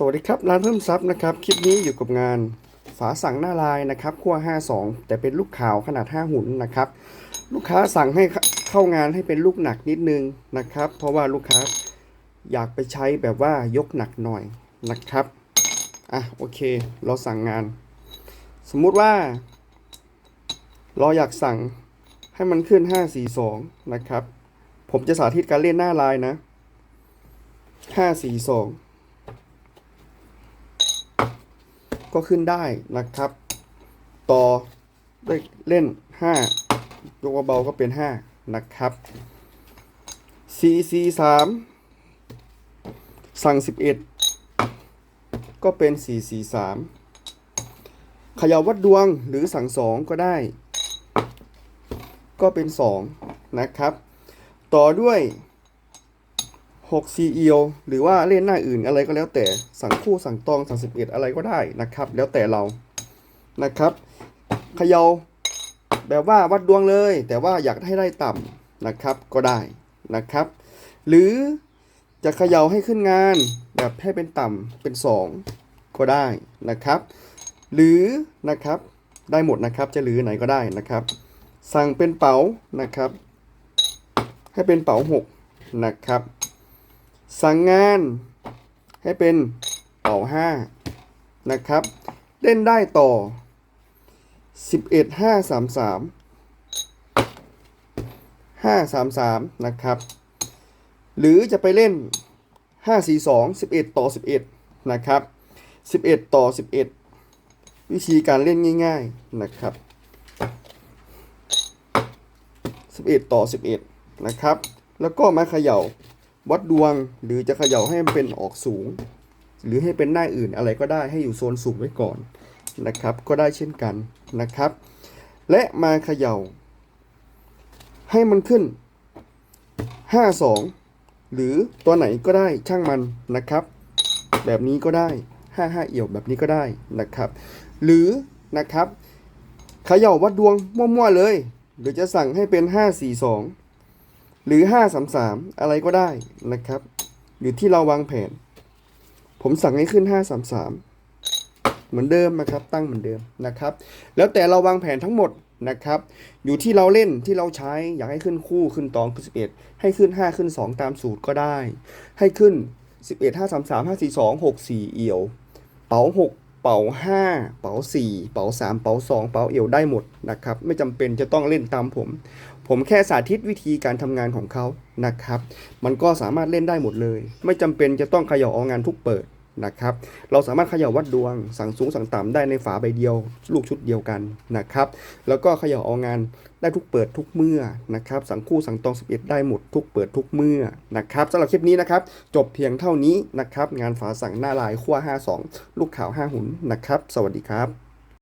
สวัสดีครับ ร้านเพิ่มซับนะครับ คลิปนี้อยู่กับงานฝาสั่งหน้าลายนะครับขั้ว52 แต่เป็นลูกขาวขนาด 5 หุ่นนะครับ ลูกค้าสั่งให้เข้างานให้เป็นลูกหนักนิดนึงนะครับ เพราะว่าลูกค้าอยากไปใช้แบบว่ายกหนักหน่อยนะครับอะโอเค เราสั่งงาน สมมุติว่า เราอยากสั่งให้มันขึ้น 542 นะครับ ผมจะสาธิตการเล่นหน้าลายนะ 542 ก็ขึ้นได้นะครับ ต่อด้วยเล่น 5 ยกเบาก็เป็น 5 นะครับ CC 3สั่ง 11 ก็เป็น 4 4 3ขยาวัดดวงหรือสั่ง 2 ก็ได้ ก็เป็น 2 นะครับ ต่อด้วย 6 c e o หรือว่าเล่นหน้าอื่นอะไรก็แล้วแต่สั่งคู่สั่งตองสั่ง11 อะไรก็ได้นะครับ แล้วแต่เรานะครับเขยาแบบว่าวัดดวงเลย แต่ว่าอยากให้ได้ต่ำนะครับก็ได้นะครับ หรือจะเขย่าให้ขึ้นงานแบบให้เป็นต่ำเป็น 2 ก็ได้นะครับ หรือนะครับได้หมดนะครับจะหรือไหนก็ได้นะครับ สั่งเป็นเป๋านะครับ ให้เป็นเป๋า6นะครับ สั่งงานให้เป็นเป่า5นะครับ เล่นได้ต่อ 11 5 3 3 5 3 3 นะครับ หรือจะไปเล่น 5 4 2 11 ต่อ 11 นะครับ 11 ต่อ 11 วิธีการเล่นง่าย ๆ นะครับ 11 ต่อ 11 นะครับ แล้วก็มาเขย่า วัดดวงหรือจะเขย่าให้มันเป็นออกสูง หรือให้เป็นหน้าอื่นอะไรก็ได้ให้อยู่โซนสูงไว้ก่อนนะครับ ก็ได้เช่นกันนะครับ และมาเขย่า ให้มันขึ้น 52 หรือตัวไหนก็ได้ช่างมันนะครับ แบบนี้ก็ได้ 55 เอี่ยวแบบนี้ก็ได้นะครับ หรือนะครับเขย่าวัดดวงมั่วๆเลย หรือจะสั่งให้เป็น 542 หรือ 533 อะไรก็ได้นะครับ อยู่ที่เราวางแผน ผมสั่งให้ขึ้น 533 เหมือนเดิมนะครับ ตั้งเหมือนเดิมนะครับ แล้วแต่เราวางแผนทั้งหมดนะครับ อยู่ที่เราเล่นที่เราใช้อยากให้ขึ้นคู่ขึ้นตองขึ้น11 ให้ขึ้น 5 ขึ้น 2 ตามสูตรก็ได้ ให้ขึ้น 11 5 3 3 5 4 2 6 4 เอี่ยว เป๋า 6เป๋า5เป๋า4เป๋า3เป๋า2เป๋าเอี่ยวได้หมดนะครับ ไม่จำเป็นจะต้องเล่นตามผม ผมแค่สาธิตวิธีการทำงานของเขานะครับ มันก็สามารถเล่นได้หมดเลย ไม่จำเป็นจะต้องเขย่าเอางานทุกเปิดนะครับ เราสามารถเขย่าวัดดวง สั่งสูงสั่งต่ำได้ในฝาใบเดียว ลูกชุดเดียวกันนะครับ แล้วก็เขย่าเอางานได้ทุกเปิดทุกเมื่อนะครับ สั่งคู่สั่งตอง11ได้หมดทุกเปิดทุกเมื่อนะครับสำหรับคลิปนี้นะครับ จบเพียงเท่านี้นะครับ งานฝาสั่งหน้าลายขั้ว52 ลูกขาว5 หุนนะครับ สวัสดีครับ